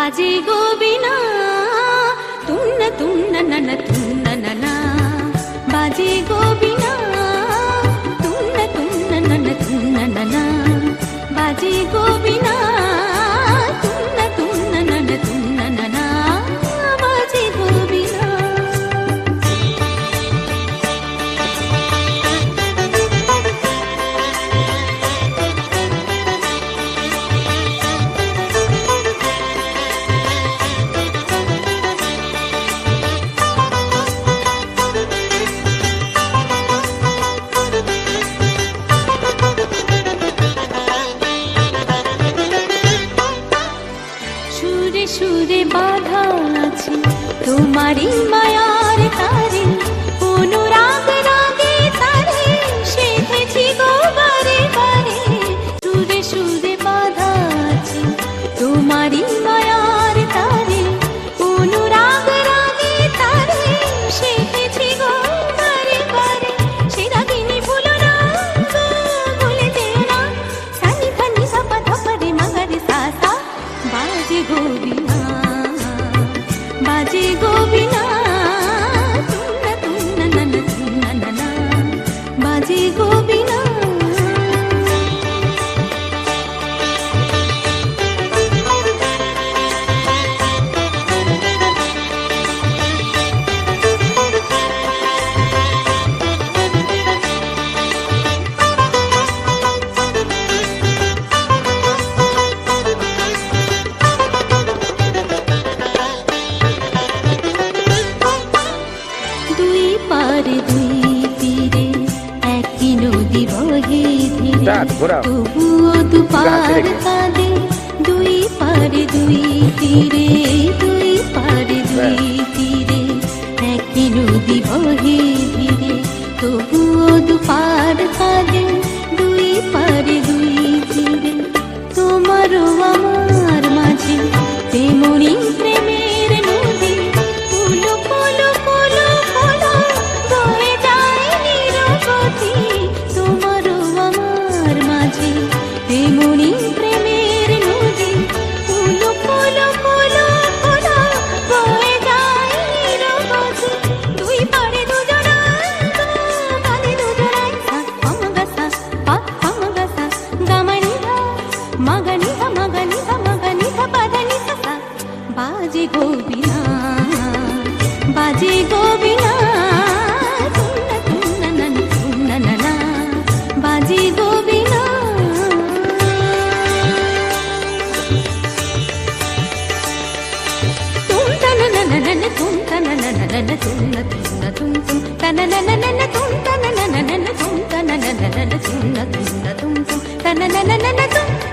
ಬಾಜಿ ಗೋಬಿನ ತುಣ್ಣ ತುಣ್ಣ ನನ್ನ সুরে বাধা আছে। তোমারই মায়ার রাত, ঘোরাও। তবুও দুপার কাঁদে দুই পারে দুই তীরে দুই পারে দুই তীরে একই নদী বহে ধীরে তবুও দুপার কাঁদে তেমনি প্রেমের নদী পুলো পুলো পুলো পুলো বয়ে যায় নিরবধি দুই পারে পদনিধা সা বাজে গোবিনা বাজে গোবিনা நன நன நன தும்